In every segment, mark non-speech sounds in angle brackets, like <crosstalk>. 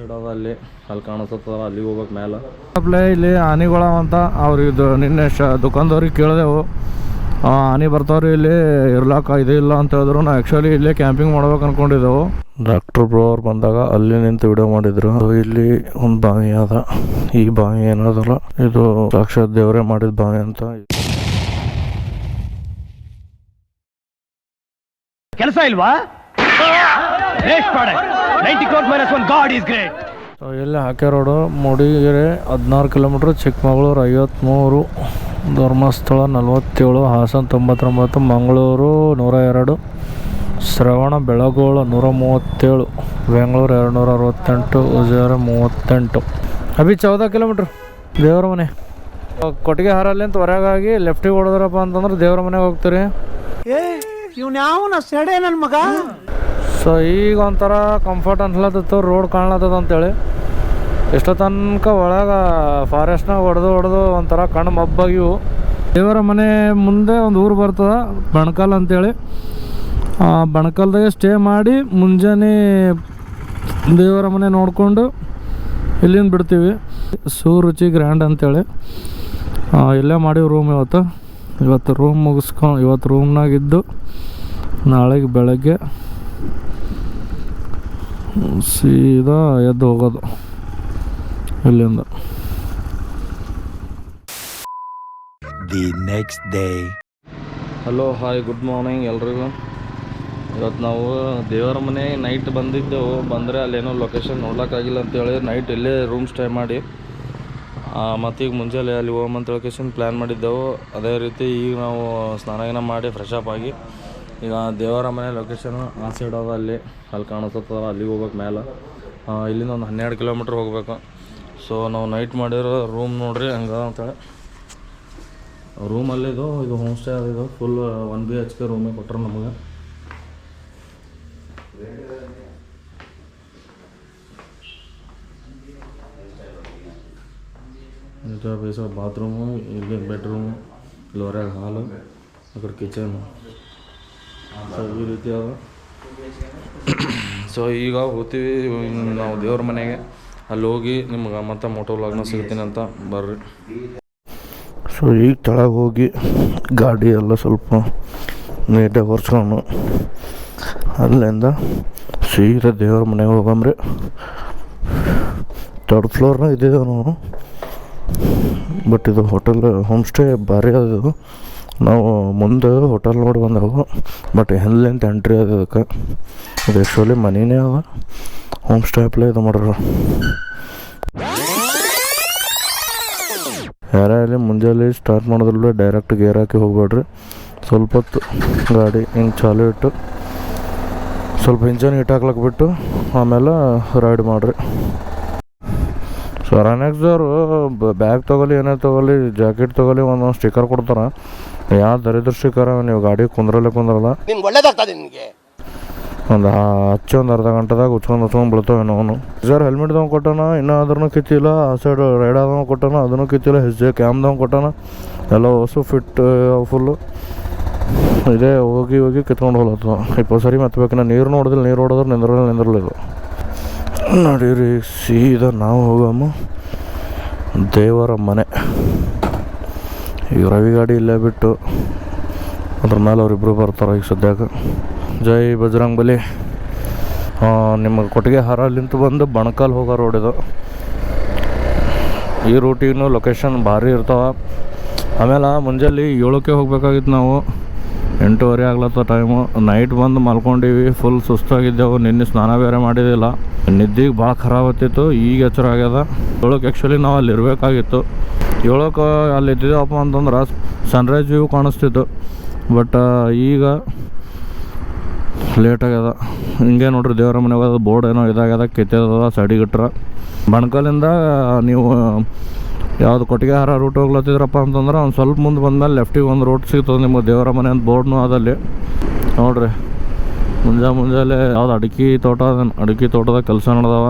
Side ಅದ ಅಲ್ಲಿ ಅಲ್ಲಿ ಕಾಣಿಸ್ತದ ಅಲ್ಲಿ ಹೋಗ್ಬೇಕು ಮೇಲೆ. ಇಲ್ಲಿ ಆನೆಗಳ ಅಂತ ಅವ್ರು ಇದು ನಿನ್ನೆ ಶ ದುಕಾನ್ದವ್ರಿಗೆ ಕೇಳಿದೆವು. ಆ, ಆನೆ ಬರ್ತಾವ್ರಿ ಇಲ್ಲಿ ಇರ್ಲಾಕ ಇದು ಇಲ್ಲ ಅಂತ ಹೇಳಿದ್ರು. ನಾವು ಆ್ಯಕ್ಚುಲಿ ಇಲ್ಲೇ ಕ್ಯಾಂಪಿಂಗ್ ಮಾಡ್ಬೇಕು ಅನ್ಕೊಂಡಿದ್ದೆವು. ಡಾಕ್ಟರ್ ಬ್ರೋ ಅವ್ರು ಬಂದಾಗ ಅಲ್ಲಿ ನಿಂತು ವಿಡಿಯೋ ಮಾಡಿದ್ರು. ಇಲ್ಲಿ ಒಂದು ಬಾವಿ ಅದ. ಈ ಬಾವಿ ಏನದಲ್ಲ ಇದು ಸಾಕ್ಷಾತ್ ದೇವರೇ ಮಾಡಿದ ಬಾವಿ ಅಂತ. ಕೆಲಸ ಇಲ್ವಾ? ವೇಸ್ಟ್ ಮಾಡೆ ninety crore minus one God is great so ಇಲ್ಲಿ ಹಾಕೆ ರೋಡು ಮೂಡಿಗೆರೆ ಹದಿನಾರು ಕಿಲೋಮೀಟ್ರ್ ಚಿಕ್ಕಮಗಳೂರು ಐವತ್ತ್ಮೂರು ಧರ್ಮಸ್ಥಳ ನಲವತ್ತೇಳು ಹಾಸನ ತೊಂಬತ್ತೊಂಬತ್ತು ಮಂಗಳೂರು ನೂರ ಎರಡು ಶ್ರವಣ ಬೆಳಗೋಳ ನೂರ ಮೂವತ್ತೇಳು ಬೆಂಗಳೂರು ಎರಡು ನೂರ ಅರವತ್ತೆಂಟು ಉಜಾರ ಮೂವತ್ತೆಂಟು. ಅಭಿ ಚೌದ ಕಿಲೋಮೀಟ್ರ್ ದೇವರ ಮನೆ. ಕೊಟ್ಟಿಗೆ ಹಾರಲ್ಲಿಂತ ಹೊರಗಾಗಿ ಲೆಫ್ಟಿಗೆ ಹೊಡೆದ್ರಪ್ಪ ಅಂತಂದ್ರೆ ದೇವ್ರ ಮನೆಗೆ ಹೋಗ್ತೀರಿ. ಸೆಡೆ ನನ್ನ ಮಗ? ಸೊ ಈಗ ಒಂಥರ ಕಂಫರ್ಟ್ ಅನ್ಸ್ಲತ್ತಿತ್ತು ರೋಡ್ ಕಾಣ್ಲತ್ತದ ಅಂತೇಳಿ. ಎಷ್ಟೋ ತನಕ ಒಳಗೆ ಫಾರೆಸ್ಟ್ನಾಗ ಹೊಡೆದು ಹೊಡೆದು ಒಂಥರ ಕಣ್ಣು ಮಬ್ಬಾಗಿವು ದೇವರ ಮನೆ ಮುಂದೆ ಒಂದು ಊರು ಬರ್ತದ, ಬಣಕಲ್ ಅಂತೇಳಿ. ಬಣಕಲ್ದಾಗೆ ಸ್ಟೇ ಮಾಡಿ ಮುಂಜಾನೆ ದೇವರ ಮನೆ ನೋಡಿಕೊಂಡು ಇಲ್ಲಿಂದ ಬಿಡ್ತೀವಿ. ಸೂರುಚಿ ಗ್ರ್ಯಾಂಡ್ ಅಂತೇಳಿ. ಇಲ್ಲೇ ಮಾಡಿ ರೂಮ್ ಇವತ್ತು. ಇವತ್ತು ರೂಮ್ ಮುಗಿಸ್ಕೊಂಡು ಇವತ್ತು ರೂಮ್ನಾಗಿದ್ದು ನಾಳೆಗೆ ಬೆಳಗ್ಗೆ ಸೀದಾ ಎದ್ದು ಹೋಗೋದು ಇಲ್ಲಿಂದ. The next day hello hi good morning ಎಲ್ರಿಗೂ. ಇವತ್ತು ನಾವು ದೇವರ ಮನೆ ನೈಟ್ ಬಂದಿದ್ದೆವು. ಬಂದರೆ ಅಲ್ಲೇನೋ ಲೊಕೇಶನ್ ನೋಡ್ಲಿಕ್ಕಾಗಿಲ್ಲ ಅಂತೇಳಿ ನೈಟ್ ಇಲ್ಲೇ ರೂಮ್ ಸ್ಟೇ ಮಾಡಿ ಮತ್ತು ಈಗ ಮುಂಜಾನೆ ಅಲ್ಲಿ ಹೋಗಮ್ ಅಂತ ಲೊಕೇಶನ್ ಪ್ಲ್ಯಾನ್ ಮಾಡಿದ್ದೆವು. ಅದೇ ರೀತಿ ಈಗ ನಾವು ಸ್ನಾನ ಗಿನ ಮಾಡಿ ಫ್ರೆಶ್ ಅಪ್ ಆಗಿ ಈಗ ದೇವರ ಮನೆ ಲೊಕೇಶನ್ ಆ ಸೈಡ್ ಅದ ಅಲ್ಲಿ ಅಲ್ಲಿ ಕಾಣಿಸ್ತದ ಅಲ್ಲಿಗೆ ಹೋಗ್ಬೇಕು ಮೇಲೆ. ಇಲ್ಲಿಂದ ಒಂದು ಹನ್ನೆರಡು ಕಿಲೋಮೀಟ್ರ್ ಹೋಗ್ಬೇಕು. ಸೊ ನಾವು ನೈಟ್ ಮಾಡಿರೋ ರೂಮ್ ನೋಡ್ರಿ, ಹಂಗ ಅಂತೇಳಿ. ರೂಮಲ್ಲಿದು ಇದು home stay ಅದಿದು full one B H K ರೂಮೇ ಕೊಟ್ಟರು ನಮಗೆ. ಬಾತ್ರೂಮು ಇಲ್ಲಿ ಬೆಡ್ರೂಮು ಇಲ್ಲಿ ಹೊರಗೆ ಹಾಲು ಕಿಚನ್ ಕಿಚನು <coughs> ಸೊ ಈಗ ಹೋಗ್ತೀವಿ, ನಾವು ದೇವ್ರ ಮನೆಗೆ. ಅಲ್ಲಿ ಹೋಗಿ ನಿಮ್ಗೆ ಮತ್ತೆ ಮೋಟೋ ವ್ಲಾಗ್ನ ಸಿಗ್ತೀನಿ ಅಂತ ಬರ್ರಿ. ಸೊ ಈಗ ತಳಗೆ ಹೋಗಿ ಗಾಡಿ ಎಲ್ಲ ಸ್ವಲ್ಪ ನೀಟಾಗಿ ಒರೆಸ್ಕೊಂಡು ಅಲ್ಲಿಂದ ಸೀರೆ ದೇವ್ರ ಮನೆಗೆ ಹೋಗಮ್ರಿ ತರ್ಡ್ ಫ್ಲೋರ್ನಾಗ ಇದ್ದೇವೆ ನಾವು. ಬಟ್ ಇದು ಹೋಟೆಲ್ ಹೋಮ್ ಸ್ಟೇ ಭಾರಿ ಅದು. ನಾವು ಮುಂದೆ ಹೋಟೆಲ್ ನೋಡಿ ಬಂದವು. ಬಟ್ ಎಲ್ಲಿಂದ ಎಂಟ್ರಿ ಅದ ಅದಕ್ಕೆ. ಇದು ಆ್ಯಕ್ಚುಲಿ ಮನಿನೇ ಅದ. ಹೋಮ್ ಸ್ಟೇ ಅಪ್ಲೈ ಇದು ಮಾಡ್ರ ಯಾರೇ ಆಗಲಿ ಮುಂಜಾನೆ ಸ್ಟಾರ್ಟ್ ಮಾಡೋದ್ರೆ ಡೈರೆಕ್ಟ್ ಗೇರ್ ಹಾಕಿ ಹೋಗ್ಬೇಡ್ರಿ. ಸ್ವಲ್ಪ ಹೊತ್ತು ಗಾಡಿ ಹಿಂಗೆ ಚಾಲು ಇಟ್ಟು ಸ್ವಲ್ಪ ಇಂಜನ್ ಹಿಟ್ ಹಾಕ್ಲಕ್ಕೆ ಬಿಟ್ಟು ಆಮೇಲೆ ರೈಡ್ ಮಾಡಿರಿ. ಸೊ ರನೆಕ್ಸ್ದವರು ಬ್ಯಾಗ್ ತೊಗೊಲಿ ಏನೇ ತೊಗೊಲಿ ಜಾಕೆಟ್ ತೊಗೊಲಿ ಒಂದೊಂದು ಸ್ಟಿಕ್ಕರ್ ಕೊಡ್ತಾರೆ. ಯಾವ ದರಿದ್ರ ಸ್ಟಿಕ್ಕರ್ ನೀವು ಗಾಡಿ ಕುಂದ್ರಲ್ಲೇ ಕುಂದ್ರಲ್ಲ. ನಿಮ್ಗೆ ಒಳ್ಳೇದಾಗ್ತದೆ ನಿಮಗೆ. ಒಂದು ಹಚ್ಚಿ ಒಂದು ಅರ್ಧ ಗಂಟೆದಾಗ ಉಚ್ಕೊಂಡು ಉಚ್ಕೊಂಡು ಬೀಳ್ತಾವೆ ಅವನು. ಸರ್ ಹೆಲ್ಮೆಟ್ದವ್ ಕೊಟ್ಟಾನ ಇನ್ನೂ ಅದನ್ನು ಕಿತ್ತಿಲ್ಲ ಆ ಸೈಡ್ ರೈಡ್ ಆದವ ಕೊಟ್ಟಾನ ಅದನ್ನು ಕಿತ್ತಿಲ್ಲ ಹೆಜ್ಜೆ ಕ್ಯಾಮ್ದವ್ ಕೊಟ್ಟಾನ. ಎಲ್ಲ ಹೊಸು ಫಿಟ್ ಫುಲ್ಲು. ಇದೇ ಹೋಗಿ ಹೋಗಿ ಕಿತ್ಕೊಂಡು ಹೋಗ್ಲತ್ತ ಇಪ್ಪತ್ತು ಸರಿ ಮತ್ತಬೇಕಿನ್ನ ನೀರು ನೋಡಿದ್ರೆ ನೀರು ಹೊಡೆದ್ರೆ ನಿಂದ್ರಲ್ಲ ನಿಂದ್ರಲಿಲ್ಲ ನಡೀರಿ, ಸೀದಾ ನಾವು ಹೋಗಮ್ಮ. ದೇವರ ಮನೆ. ಈಗ ರವಿ ಗಾಡಿ ಇಲ್ಲೇ ಬಿಟ್ಟು ಅದ್ರ ಮೇಲೆ ಅವರಿಬ್ಬರು ಬರ್ತಾರೆ ಈಗ ಸದ್ಯಕ್ಕೆ. ಜೈ ಬಜರಂಗ್ ಬಲಿ. ನಿಮ್ಮ ಕೊಟ್ಟಿಗೆ ಹಾರಲ್ಲಿಂತ ಬಂದು ಬಣಕಲ್ ಹೋಗೋ ರೋಡ್ ಇದು. ಈ ರೂಟಿಗೂ ಲೊಕೇಶನ್ ಭಾರಿ ಇರ್ತಾವ. ಆಮೇಲೆ ಮುಂಜಾನೆ ಏಳಕ್ಕೆ ಹೋಗ್ಬೇಕಾಗಿತ್ತು ನಾವು. ಎಂಟೂವರೆ ಆಗ್ಲತ್ತ ಟೈಮು ನೈಟ್ ಬಂದು ಮಲ್ಕೊಂಡಿವಿ ಫುಲ್ ಸುಸ್ತಾಗಿದ್ದೆವು, ನಿನ್ನೆ ಸ್ನಾನ ಬೇರೆ ಮಾಡಿದ್ದಿಲ್ಲ. ನಿದ್ದೆಗೆ ಭಾಳ ಖರಾಬ್ ಆಗ್ತಿತ್ತು, ಈಗ ಎಚ್ಚರ ಆಗ್ಯದ. ಏಳಕ್ಕೆ ಆ್ಯಕ್ಚುಲಿ ನಾವು ಅಲ್ಲಿ ಇರಬೇಕಾಗಿತ್ತು. ಏಳಕ್ಕೆ ಅಲ್ಲಿ ಇದ್ದಿದ್ದೆವಪ್ಪ ಅಂತಂದ್ರೆ ಸನ್ರೈಸ್ ವ್ಯೂ ಕಾಣಿಸ್ತಿತ್ತು. ಬಟ್ ಈಗ ಲೇಟ್ ಆಗ್ಯದ. ಹಿಂಗೆ ನೋಡ್ರಿ ದೇವರ ಮನೆಗೆ ಬೋರ್ಡ್ ಏನೋ ಇದಾಗ್ಯದ ಕಿತ್ತದ ಸಡಿಗಿಟ್ರ. ಬಣಕಲಿಂದ ನೀವು ಯಾವ್ದು ಕೊಟ್ಟಿಗೆ ಹಾರ ರೂಟ್ ಹೋಗ್ಲತ್ತಿದ್ರಪ್ಪ ಅಂತಂದ್ರೆ ಒಂದು ಸ್ವಲ್ಪ ಮುಂದೆ ಬಂದ್ಮೇಲೆ ಲೆಫ್ಟಿಗೆ ಒಂದು ರೋಡ್ ಸಿಗ್ತದೆ ನಿಮಗೆ ದೇವರ ಮನೆ ಅಂತ ಬೋರ್ಡ್ನು ಅದಲ್ಲಿ ನೋಡ್ರಿ, ಮುಂಜಾ ಮುಂಜಾನೆ ಯಾವ್ದು ಅಡಿಕೆ ತೋಟ ಅಡಿಕೆ ತೋಟದಾಗ ಕೆಲಸ ನಡೆದವ.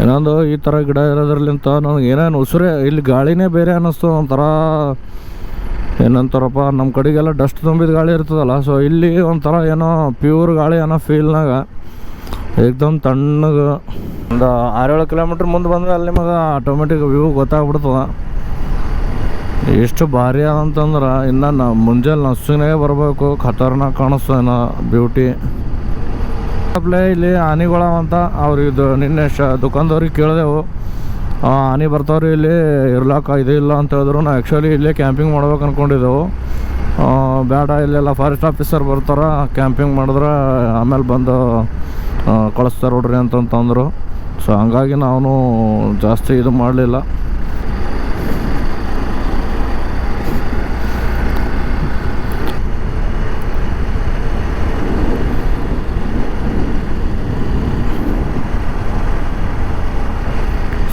ಏನೊಂದು ಈ ಥರ ಗಿಡ ಇರೋದ್ರಲ್ಲಿಂತ ನನಗೆ ಏನೇನು ಉಸಿರೇ, ಇಲ್ಲಿ ಗಾಳಿನೇ ಬೇರೆ ಅನ್ನಿಸ್ತು ಒಂಥರ. ಏನಂತಾರಪ್ಪ ನಮ್ಮ ಕಡೆಗೆಲ್ಲ ಡಸ್ಟ್ ತುಂಬಿದ ಗಾಳಿ ಇರ್ತದಲ್ಲ ಸೊ ಇಲ್ಲಿ ಒಂಥರ ಏನೋ ಪ್ಯೂರ್ ಗಾಳಿ ಅನ್ನೋ ಫೀಲ್ನಾಗ ಏಕ್ದಮ್ ತಣ್ಣಗೆ. ಒಂದು ಆರೇಳು ಕಿಲೋಮೀಟ್ರ್ ಮುಂದೆ ಬಂದರೆ ಅಲ್ಲಿ ನಿಮಗೆ ಆಟೋಮೆಟಿಕ್ ವ್ಯೂ ಗೊತ್ತಾಗ್ಬಿಡ್ತದ. ಎಷ್ಟು ಭಾರಿ ಅದಂತಂದ್ರೆ ಇನ್ನು ನಾ ಮುಂಜಾನೆ ನಸ್ಸಿನಾಗೆ ಬರಬೇಕು, ಖತರ್ನಾಕ್ ಕಾಣಿಸ್ತೇನ ಬ್ಯೂಟಿ ಅಪ್ಲೇ ಇಲ್ಲಿ ಆನೆಗಳವಂತ, ಅವ್ರು ಇದು ನಿನ್ನೆ ಶ ದುಕಾನ್ದವ್ರಿಗೆ ಕೇಳಿದೆವು. ಆನೆ ಬರ್ತಾವ್ರಿ ಇಲ್ಲಿ ಇರ್ಲಾಕ ಇದು ಇಲ್ಲ ಅಂತ ಹೇಳಿದ್ರು. ನಾವು ಆ್ಯಕ್ಚುಲಿ ಇಲ್ಲೇ ಕ್ಯಾಂಪಿಂಗ್ ಮಾಡ್ಬೇಕು ಅಂದ್ಕೊಂಡಿದ್ದೆವು ಬೇಡ, ಇಲ್ಲೆಲ್ಲ ಫಾರೆಸ್ಟ್ ಆಫೀಸರ್ ಬರ್ತಾರೆ ಕ್ಯಾಂಪಿಂಗ್ ಮಾಡಿದ್ರೆ ಆಮೇಲೆ ಬಂದು ಕಳಿಸ್ತಾರೆ ನೋಡ್ರಿ ಅಂತಂತಂದರು. ಸೊ ಹಂಗಾಗಿ ನಾನು ಜಾಸ್ತಿ ಇದು ಮಾಡಲಿಲ್ಲ.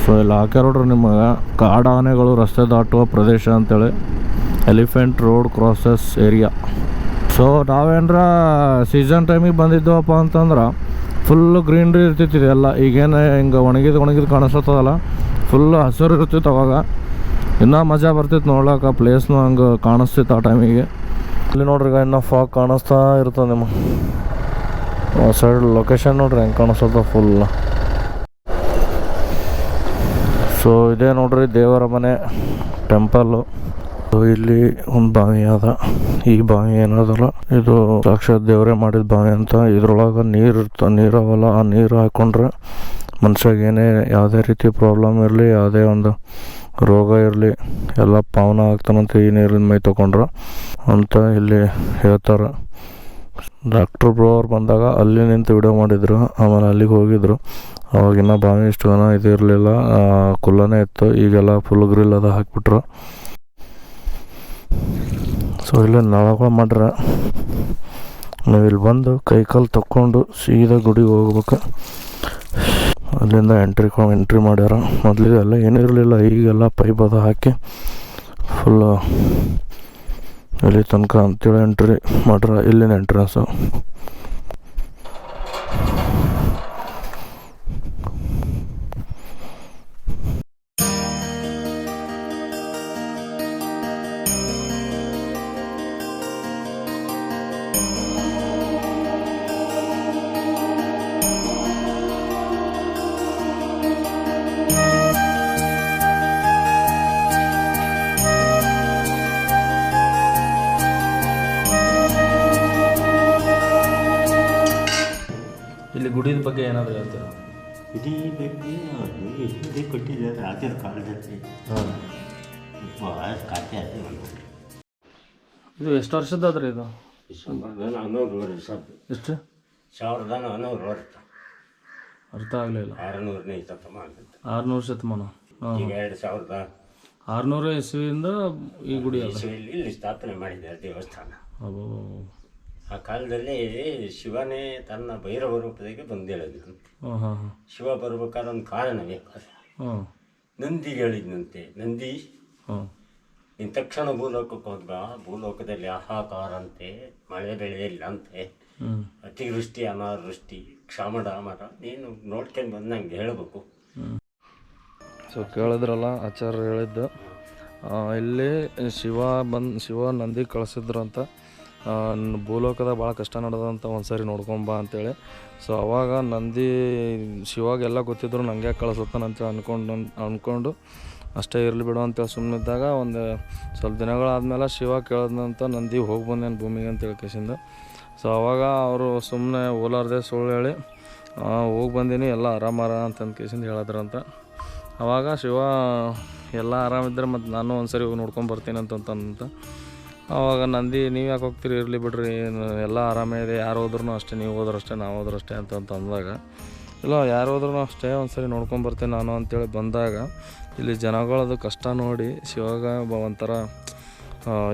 ಸೊ ಇಲ್ಲಿ ನೋಡ್ರಿ ನಿಮಗೆ ಕಾಡಾನೆಗಳು ರಸ್ತೆ ದಾಟುವ ಪ್ರದೇಶ ಅಂತೇಳಿ. Elephant road crosses area so ನಾವೇನ್ರ season ಟೈಮಿಗೆ ಬಂದಿದ್ದೇವಪ್ಪ ಅಂತಂದ್ರೆ ಫುಲ್ಲು ಗ್ರೀನ್ರಿ ಇರ್ತಿತ್ತು ಎಲ್ಲ. ಈಗೇನು ಹಿಂಗೆ ಒಣಗಿದ ಒಣಗಿದ ಕಾಣಿಸ್ತದಲ್ಲ ಫುಲ್ ಹಸಿರು ಇರ್ತಿತ್ತು ಅವಾಗ ಇನ್ನೂ ಮಜಾ ಬರ್ತಿತ್ತು ನೋಡ್ಲಾಕ ಪ್ಲೇಸ್ನು ಹಂಗೆ ಕಾಣಿಸ್ತಿತ್ತು ಆ ಟೈಮಿಗೆ ಇಲ್ಲಿ ನೋಡ್ರಿ ಈಗ ಇನ್ನೂ ಫಾಗ್ ಕಾಣಿಸ್ತಾ ಇರ್ತದೆ ನಿಮ್ಮ ಸೈಡ್ ಲೊಕೇಶನ್ ನೋಡ್ರಿ ಹೆಂಗೆ ಕಾಣಿಸ್ತದ ಫುಲ್ ಸೊ ಇದೇ ನೋಡ್ರಿ ದೇವರ ಮನೆ ಟೆಂಪಲ್ಲು ಇಲ್ಲಿ ಒಂದು ಬಾವಿ ಅದ. ಈ ಬಾವಿ ಏನದಲ್ಲ, ಇದು ಸಾಕ್ಷಾತ್ ದೇವರೇ ಮಾಡಿದ ಬಾವಿ ಅಂತ. ಇದ್ರೊಳಗೆ ನೀರು ಇರ್ತ ನೀರವಲ್ಲ ಆ ನೀರು ಹಾಕ್ಕೊಂಡ್ರೆ ಮನುಷ್ಯಾಗ ಏನೇ ಯಾವುದೇ ರೀತಿ ಪ್ರಾಬ್ಲಮ್ ಇರಲಿ, ಯಾವುದೇ ಒಂದು ರೋಗ ಇರಲಿ, ಎಲ್ಲ ಪಾವನ ಆಗ್ತಾನಂತ ಈ ನೀರಿನ ಮೈ ತಗೊಂಡ್ರ ಅಂತ ಇಲ್ಲಿ ಹೇಳ್ತಾರೆ. ಡಾಕ್ಟರ್ ಬ್ರೋ ಅವ್ರು ಬಂದಾಗ ಅಲ್ಲಿ ನಿಂತು ವಿಡಿಯೋ ಮಾಡಿದ್ರು, ಆಮೇಲೆ ಅಲ್ಲಿಗೆ ಹೋಗಿದ್ರು. ಅವಾಗಿನ್ನ ಬಾವಿ ಇಷ್ಟು ಜನ ಇದು ಇರಲಿಲ್ಲ ಕುಲ್ಲನೇ ಇತ್ತು. ಈಗೆಲ್ಲ ಫುಲ್ ಗ್ರಿಲ್ ಅದ ಹಾಕ್ಬಿಟ್ರು. ಸೊ ಇಲ್ಲ ನಾವಾಗ ಮಾಡ್ರ. ನೀವು ಬಂದು ಕೈ ಕಾಲು ತಕ್ಕೊಂಡು ಸೀದಾ ಗುಡಿಗೆ ಹೋಗ್ಬೇಕು. ಅಲ್ಲಿಂದ ಎಂಟ್ರಿ ಎಂಟ್ರಿ ಮಾಡ್ಯಾರ. ಮೊದಲಿಗೆ ಎಲ್ಲ ಏನೂ ಇರಲಿಲ್ಲ. ಈಗೆಲ್ಲ ಪೈಪ್ ಅದು ಹಾಕಿ ಫುಲ್ಲು ಇಲ್ಲಿ ತನಕ ಅಂತೇಳಿ ಎಂಟ್ರಿ ಮಾಡ್ರ. ಇಲ್ಲಿನ ಎಂಟ್ರೆನ್ಸು ಕಾಲದಲ್ಲಿ ಹಾಂ ಭಾಳ ಖಾತೆ ಅದು ಇದು ಎಷ್ಟು ವರ್ಷದ ಆದ್ರೆ ಇದು? ನಾನ್ನೂರು ವರ್ಷ ಎಷ್ಟು? ಸಾವಿರದ ನಾನ್ನೂರು ವರ್ಷ. ಅರ್ಥ ಆಗಲಿಲ್ಲ. ಆರುನೂರನೇ ಶತಮಾನ ಆರುನೂರು ಶತಮಾನ. ಈಗ ಎರಡು ಸಾವಿರದ ಆರುನೂರು ಇಸ್ವಿಯಿಂದ ಈ ಗುಡಿ ಇಲ್ಲಿ ಸ್ಥಾಪನೆ ಮಾಡಿದ್ದಾರೆ ದೇವಸ್ಥಾನ. ಆ ಕಾಲದಲ್ಲಿ ಶಿವನೇ ತನ್ನ ಭೈರವ ರೂಪದಾಗೆ ಹಾಂ ಶಿವ ಬರ್ಬೇಕಾದ್ರೆ ಒಂದು ಕಾರಣ ಬೇಕು ಹಾಂ ನಂದಿಗೆ ಹೇಳಿದ್ನಂತೆ. ನಂದಿ? ಹಾಂ. ಇನ್ನು ತಕ್ಷಣ ಭೂಲೋಕಕ್ಕೆ ಹೋದ್ಬ? ಭೂಲೋಕದಲ್ಲಿ ಹಾಹಾಕಾರ ಅಂತೆ ಮಳೆ ಬೆಳೆ ಇಲ್ಲ ಅಂತೆ ಅತಿವೃಷ್ಟಿ ಅನಾವೃಷ್ಟಿ ಕ್ಷಾಮಡಾಮರ ನೀನು ನೋಡ್ಕೊಂಡು ಬಂದಂಗೆ ನಂಗೆ ಹೇಳಬೇಕು. ಸೊ ಕೇಳಿದ್ರಲ್ಲ ಆಚಾರ್ಯ ಹೇಳಿದ್ದು. ಆ, ಇಲ್ಲಿ ಶಿವ ಬಂದು ಶಿವ ನಂದಿ ಕಳಿಸಿದ್ರು ಅಂತ. ಭೂಲೋಕದಾಗ ಭಾಳ ಕಷ್ಟ ನಡೆದಂತ ಒಂದು ಸರಿ ನೋಡ್ಕೊಂಬ ಅಂತೇಳಿ. ಸೊ ಅವಾಗ ನಂದಿ ಶಿವಾಗೆಲ್ಲ ಗೊತ್ತಿದ್ರು ನನಗೆ ಕಳಿಸುತ್ತಾನ ಅಂತೇಳಿ ಅನ್ಕೊಂಡು ಅಂದ್ಕೊಂಡು ಅಷ್ಟೇ ಇರಲಿ ಬಿಡು ಅಂತೇಳಿ ಸುಮ್ಮನಿದ್ದಾಗ ಒಂದು ಸ್ವಲ್ಪ ದಿನಗಳಾದಮೇಲೆ ಶಿವ ಕೇಳಿದಂತ ನಂದಿ ಹೋಗಿ ಬಂದೇನು ಭೂಮಿಗೆ ಅಂತ ಕೇಸಿಂದ. ಸೊ ಅವಾಗ ಅವರು ಸುಮ್ಮನೆ ಓಲಾರ್ದೆ ಸುಳ್ಳು ಹೇಳಿ ಹೋಗಿ ಬಂದೀನಿ, ಎಲ್ಲ ಆರಾಮಾರ ಅಂತಂದು ಕೇಸಿಂದ ಹೇಳಿದ್ರಂತ ಅವಾಗ ಶಿವ ಎಲ್ಲ ಆರಾಮಿದ್ರೆ ಮತ್ತು ನಾನು ಒಂದ್ಸರಿ ಹೋಗಿ ನೋಡ್ಕೊಂಡು ಬರ್ತೀನಿ ಅಂತಂತ ಅವಾಗ ನಂದಿ, ನೀವು ಯಾಕೆ ಹೋಗ್ತೀರಿ? ಇರಲಿ ಬಿಡ್ರಿ ಎಲ್ಲ ಆರಾಮೇ ಇದೆ. ಯಾರು ಹೋದ್ರೂ ಅಷ್ಟೇ, ನೀವು ಹೋದ್ರೂ ಅಷ್ಟೇ ನಾವು ಹೋದ್ರೂ ಅಷ್ಟೇ ಅಂತ ಅಂದಾಗ, ಇಲ್ಲ, ಯಾರು ಹೋದ್ರೂ ಅಷ್ಟೇ ಒಂದ್ಸರಿ ನೋಡ್ಕೊಂಡು ಬರ್ತೀನಿ ನಾನು ಅಂತೇಳಿ ಬಂದಾಗ, ಇಲ್ಲಿ ಜನಗಳದು ಕಷ್ಟ ನೋಡಿ ಶಿವಾಗ ಒಂಥರ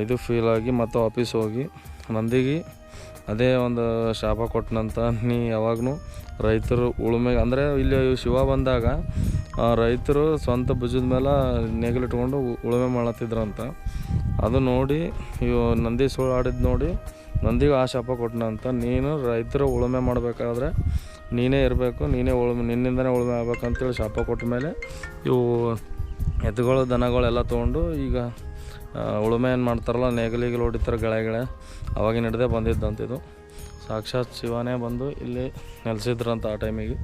ಇದು ಫೀಲ್ ಆಗಿ ಮತ್ತು ವಾಪೀಸ್ ಹೋಗಿ ನಂದಿಗೆ ಅದೇ ಒಂದು ಶಾಪ ಕೊಟ್ಟನಂತ ನೀ ಯಾವಾಗೂ ರೈತರು ಉಳುಮೆ ಅಂದರೆ ಇಲ್ಲಿ ಶಿವ ಬಂದಾಗ ರೈತರು ಸ್ವಂತ ಭುಜದ ಮೇಲೆ ನೇಗಿಲಿಟ್ಕೊಂಡು ಉಳುಮೆ ಮಾಡತ್ತಿದ್ರಂತ ಅದು ನೋಡಿ ಇವು ನಂದಿ ಸುಳ್ಳು ನೋಡಿ, ನಂದಿಗೆ ಆ ಶಾಪ ಕೊಟ್ಟನಂತ ನೀನು ರೈತರು ಉಳುಮೆ ಮಾಡಬೇಕಾದ್ರೆ ನೀನೇ ಇರಬೇಕು, ನೀನೇ ಉಳುಮೆ, ನಿನ್ನಿಂದನೇ ಉಳುಮೆ ಆಗ್ಬೇಕಂತೇಳಿ ಶಾಪ ಕೊಟ್ಟ ಮೇಲೆ ಇವು ಎತ್ತುಗಳು ದನಗಳೆಲ್ಲ ತೊಗೊಂಡು ಈಗ ಉಳುಮೆ ಏನು ಮಾಡ್ತಾರಲ್ಲ ನೇಗಿಲಿಗೆ ಹೊಡಿತಾರೆ ಗೆಳೆಗಳೆ ಅವಾಗ ಅವಾಗಿನ ಹಿಡ್ದೇ ಬಂದಿದ್ದಂತಿದು ಸಾಕ್ಷಾತ್ ಶಿವನೇ ಬಂದು ಇಲ್ಲಿ ನೆಲೆಸಿದ್ರಂತ ಆ ಟೈಮಿಗೆ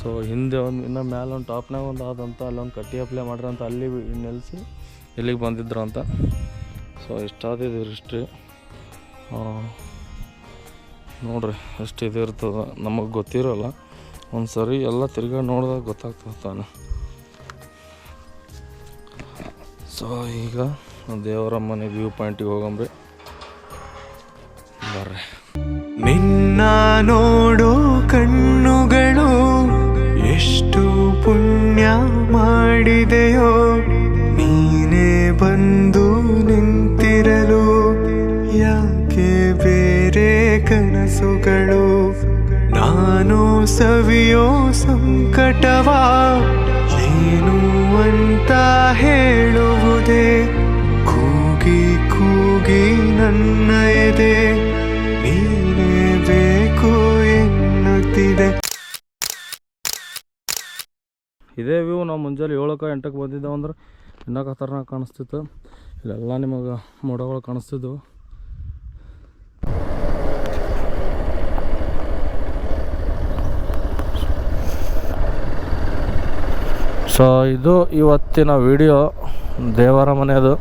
ಸೊ ಹಿಂದೆ ಒಂದು, ಇನ್ನು ಮೇಲೆ ಒಂದು ಟಾಪ್ನಾಗ ಒಂದು ಆದಂತ, ಅಲ್ಲೊಂದು ಕಟ್ಟಿ ಅಪ್ಲೈ ಮಾಡ್ರಂತ ಅಲ್ಲಿ ನೆಲೆಸಿ ಇಲ್ಲಿಗೆ ಬಂದಿದ್ರಂತ. ಸೊ ಎಷ್ಟಾದಿದೆ ಇಷ್ಟು ನೋಡ್ರಿ, ಎಷ್ಟು ಇದು ಇರ್ತದೆ, ನಮಗೆ ಗೊತ್ತಿರೋಲ್ಲ. ಒಂದು ಸರಿ ಎಲ್ಲ ತಿರ್ಗಾ ನೋಡಿದಾಗ ಗೊತ್ತಾಗ್ತದೆ ತಾನೆ. ಸೊ ಈಗ ದೇವರ ಮನೆ ವ್ಯೂ ಪಾಯಿಂಟಿಗೆ ಹೋಗಂಬ್ರಿ ಬರ್ರಿ. ನಿನ್ನ ನೋಡೋ ಕಣ್ಣುಗಳು ಎಷ್ಟು ಪುಣ್ಯ ಮಾಡಿದೆಯೋ ಕನಸುಗಳು ನಾನು ಸವಿಯೋ ಸಂಕಟವಾ? ಏನು ಅಂತ ಹೇಳುವುದೇ? ಕೂಗಿ ಕೂಗಿ ನನ್ನ ಎದೆ, ನೀನೇ ಬೇಕು ಎನ್ನುತ್ತಿದೆ. ಇದೇ ವ್ಯೂ ನಾವು ಮುಂಜಾನೆ ಏಳಕ್ಕೆ ಎಂಟಕ್ಕೆ ಬಂದಿದ್ದೇವೆ ಅಂದ್ರೆ, ಇನ್ನೂ ಖತರ್ನಾಕ್ ಕಾಣಿಸ್ತಿತ್ತು. ಇಲ್ಲೆಲ್ಲ ನಿಮಗೆ ಮೋಡಗಳು ಕಾಣಿಸ್ತಿದ್ವು. ಸೊ ಇದು ಇವತ್ತಿನ ವಿಡಿಯೋ ದೇವರ ಮನೆಯದು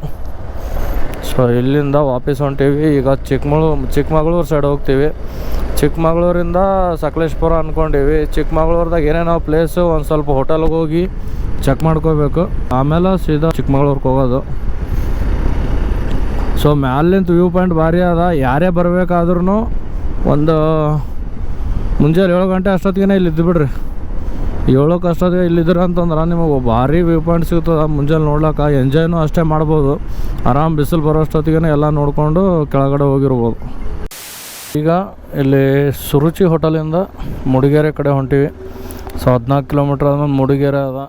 ಸೊ ಇಲ್ಲಿಂದ ವಾಪಸ್ ಹೊಂಟೀವಿ. ಈಗ ಚಿಕ್ಕಮಗಳೂರು ಚಿಕ್ಕಮಗಳೂರು ಸೈಡ್ ಹೋಗ್ತೀವಿ. ಚಿಕ್ಕಮಗಳೂರಿಂದ ಸಕಲೇಶ್ಪುರ ಅಂದ್ಕೊಂಡೀವಿ ಚಿಕ್ಕಮಗಳೂರ್ದಾಗ ಏನೇನೋ ಪ್ಲೇಸು ಒಂದು ಸ್ವಲ್ಪ ಹೋಟೆಲ್ಗೆ ಹೋಗಿ ಚೆಕ್ ಮಾಡ್ಕೋಬೇಕು. ಆಮೇಲೆ ಸೀದಾ ಚಿಕ್ಕಮಗಳೂರಿಗೆ ಹೋಗೋದು. ಸೊ ಮ್ಯಾಲಿಂದ ವ್ಯೂ ಪಾಯಿಂಟ್ ಭಾರಿ ಅದ. ಯಾರೇ ಬರಬೇಕಾದ್ರೂ ಒಂದು ಮುಂಜಾನೆ ಏಳು ಗಂಟೆ ಅಷ್ಟೊತ್ತಿಗೆ ಇಲ್ಲಿ ಇದ್ದು ಬಿಡ್ರಿ. ಏಳಕ್ಕೆ ಅಷ್ಟೊತ್ತಿಗೆ ಇಲ್ಲಿದ್ದೀರ ಅಂತಂದ್ರೆ ನಿಮಗೆ ಭಾರಿ ವ್ಯೂ ಪಾಯಿಂಟ್ ಸಿಗ್ತದೆ. ಮುಂಜಾನೆ ನೋಡ್ಲಕ್ಕ ಎಂಜಾಯ್ನು ಅಷ್ಟೇ ಮಾಡ್ಬೋದು. ಆರಾಮ್ ಬಿಸಿಲು ಬರೋ ಅಷ್ಟೊತ್ತಿಗೆ ಎಲ್ಲ ನೋಡಿಕೊಂಡು ಕೆಳಗಡೆ ಹೋಗಿರ್ಬೋದು. ಈಗ ಇಲ್ಲಿ ಸುರುಚಿ ಹೋಟೆಲಿಂದ ಮುಡಿಗೆರೆ ಕಡೆ ಹೊಂಟಿವಿ. ಸೊ ಹದಿನಾಲ್ಕು ಕಿಲೋಮೀಟ್ರ್ ಆದ್ಮೇಲೆ ಮುಡಿಗೆರೆ ಅದ.